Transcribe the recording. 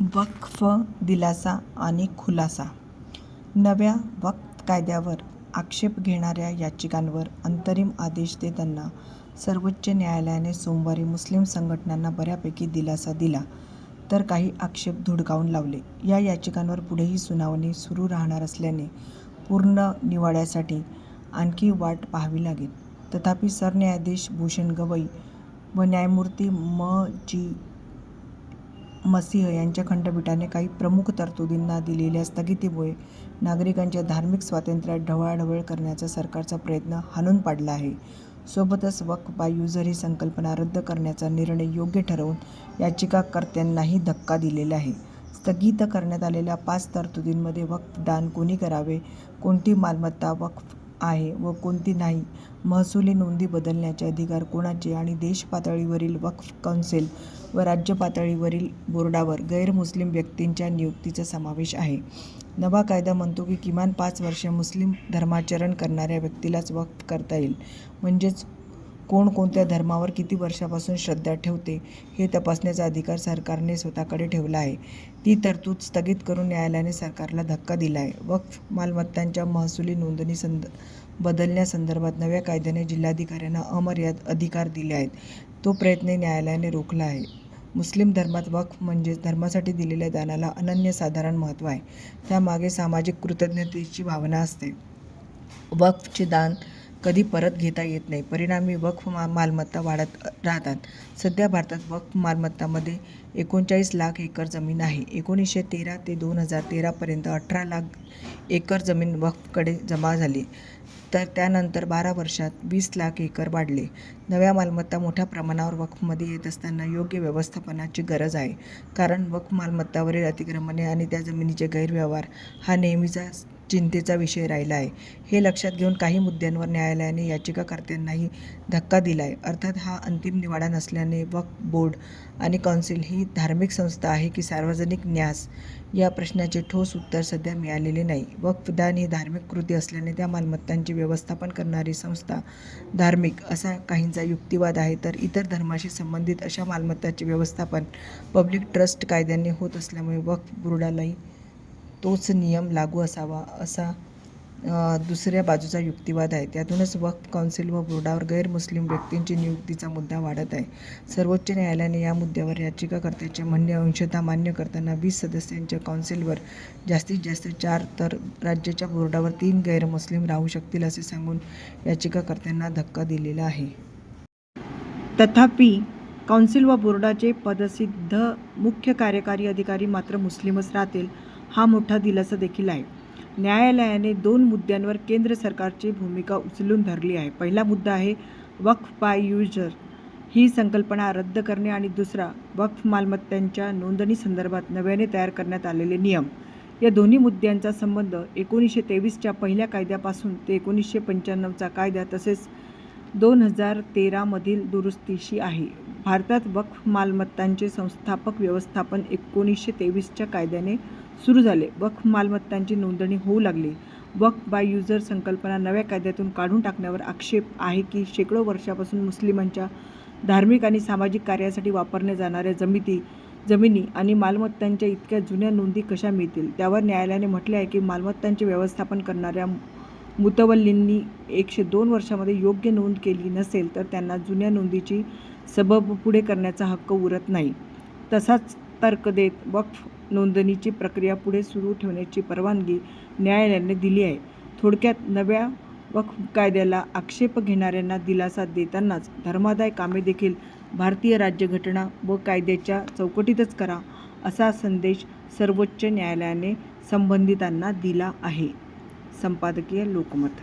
वक्फ दिलासा आणि खुलासा. नव्या वक्फ कायद्यावर आक्षेप घेणाऱ्या याचिकांवर अंतरिम आदेश देताना सर्वोच्च न्यायालयाने सोमवारी मुस्लिम संघटनांना बऱ्यापैकी दिलासा दिला तर काही आक्षेप धुडकावून लावले. या याचिकांवर पुढेही सुनावणी सुरू राहणार असल्याने पूर्ण निवाड्यासाठी आणखी वाट पाहावी लागेल. तथापि सरन्यायाधीश भूषण गवई व न्यायमूर्ती म. जी. मसीह यांच्या खंडपीठाने काही प्रमुख तरतुदींना दिलेल्या स्थगितीमुळे नागरिकांच्या धार्मिक स्वातंत्र्यात ढवळाढवळ करण्याचा सरकारचा प्रयत्न हाणून पाडला आहे. सोबतच वक बाय युजर ही संकल्पना रद्द करण्याचा निर्णय योग्य ठरवून याचिकाकर्त्यांनाही धक्का दिलेला आहे. स्थगित करण्यात आलेल्या पाच तरतुदींमध्ये वक्फ दान कोणी करावे? कोणती मालमत्ता वक्फ आहे व कोणती नाही. महसुली नोंदी बदलण्याचे अधिकार कोणाचे आणि देश पातळीवरील वक्फ कौन्सिल व राज्य पातळीवरील बोर्डावर गैरमुस्लिम व्यक्तींच्या नियुक्तीचा समावेश आहे. नवा कायदा म्हणतो की किमान पाच वर्षे मुस्लिम धर्माचरण करणाऱ्या व्यक्तीलाच वक्फ करता येईल. म्हणजेच कोण कोणत्या धर्मावर किती वर्षापासून श्रद्धा ठेवते हे तपासण्याचा अधिकार सरकारने स्वतःकडे ठेवला आहे. ती तरतूद स्थगित करून न्यायालयाने सरकारला धक्का दिला आहे. वक्फ मालमत्तांच्या महसुली नोंदणी संद बदलण्यासंदर्भात नव्या कायद्याने जिल्हाधिकाऱ्यांना अमर्याद अधिकार दिले आहेत. तो प्रयत्न न्यायालयाने रोखला आहे. मुस्लिम धर्मात वक्फ म्हणजे धर्मासाठी दिलेल्या दानाला अनन्यसाधारण महत्त्व आहे. त्यामागे सामाजिक कृतज्ञतेची भावना असते. वक्फचे दान कधी परत घेता येत नाही. परिणामी वक्फ मा मालमत्ता वाढत राहतात. सध्या भारतात वक्फ मालमत्तामध्ये एकोणचाळीस लाख एकर जमीन आहे. एकोणीसशे तेरा ते दोन हजार तेरापर्यंत अठरा लाख एकर जमीन वक्फकडे जमा झाली. तर त्यानंतर बारा वर्षात वीस लाख एकर वाढले. नव्या मालमत्ता मोठ्या प्रमाणावर वक्फमध्ये येत असताना योग्य व्यवस्थापनाची गरज आहे. कारण वक्फ मालमत्तावरील अतिक्रमणे आणि त्या जमिनीचे गैरव्यवहार हा नेहमीचा चिंतेचा विषय राहिला आहे हे लक्षात घेऊन काही मुद्द्यांवर न्यायालयाने याचिकाकर्त्यांनाही धक्का दिला आहे अर्थात हा अंतिम निवाडा नसल्याने वक्फ बोर्ड आणि कौन्सिल ही धार्मिक संस्था आहे की सार्वजनिक न्यास? या प्रश्नाचे ठोस उत्तर सध्या मिळालेले नाही. वक्फ दान ही धार्मिक कृती असल्याने त्या मालमत्तांचे व्यवस्थापन करणारी संस्था धार्मिक असा काहींचा युक्तिवाद आहे तर इतर धर्माशी संबंधित अशा मालमत्ताचे व्यवस्थापन पब्लिक ट्रस्ट कायद्याने होत असल्यामुळे वक्फ बोर्डालाही तोच नियम लागू असावा असा दुसऱ्या बाजूचा युक्तिवाद आहे. त्यातूनच वक्फ काउन्सिल व बोर्डावर गैरमुस्लिम व्यक्तींची नियुक्तीचा मुद्दा वाढत आहे. सर्वोच्च न्यायालयाने या मुद्द्यावर याचिकाकर्त्याचे म्हणणे अंशतः मान्य करताना वीस सदस्यांच्या कौन्सिलवर जास्तीत जास्त चार तर राज्याच्या बोर्डावर तीन गैरमुस्लिम राहू शकतील असे सांगून याचिकाकर्त्यांना धक्का दिलेला आहे. तथापि काउन्सिल व बोर्डाचे पदसिद्ध मुख्य कार्यकारी अधिकारी मात्र मुस्लिमच राहतील हा मोठा दिलासा देखील आहे. न्यायालयाने दोन मुद्द्यांवर केंद्र सरकारची भूमिका उचलून धरली आहे. पहिला मुद्दा आहे वक्फ बाय युजर. ही संकल्पना रद्द करणे आणि दुसरा वक्फ मालमत्तांच्या नोंदणीसंदर्भात नव्याने तयार करण्यात आलेले नियम. या दोन्ही मुद्द्यांचा संबंध एकोणीसशे तेवीसच्या पहिल्या कायद्यापासून ते एकोणीसशे पंच्याण्णवचा कायदा तसेच दोन हजार तेरामधील दुरुस्तीशी आहे. भारतात वक्फ मालमत्तांचे संस्थापक व्यवस्थापन एकोणीसशे तेवीसच्या कायद्याने सुरू झाले. वक्फ मालमत्तांची नोंदणी होऊ लागली. वक्फ बाय युजर संकल्पना नव्या कायद्यातून काढून टाकण्यावर आक्षेप आहे की शेकडो वर्षापासून मुस्लिमांच्या धार्मिक आणि सामाजिक कार्यासाठी वापरल्या जाणाऱ्या जमिती जमिनी आणि मालमत्तांच्या इतक्या जुन्या नोंदी कशा मिळतील? त्यावर न्यायालयाने म्हटले आहे की मालमत्तांचे व्यवस्थापन करणाऱ्या मुतवल्लींनी एकशे दोन वर्षामध्ये योग्य नोंद केली नसेल तर त्यांना जुन्या नोंदीची सबब पुढे करण्याचा हक्क उरत नाही. तसाच तर्क देत वक्फ नोंदणीची प्रक्रिया पुढे सुरू ठेवण्याची परवानगी न्यायालयाने दिली आहे. थोडक्यात नव्या वक्फ कायद्याला आक्षेप घेणाऱ्यांना दिलासा देतानाच धर्मादाय कामे देखील भारतीय राज्यघटना व कायद्याच्या चौकटीतच करा असा संदेश सर्वोच्च न्यायालयाने संबंधितांना दिला आहे. संपादकीय लोकमत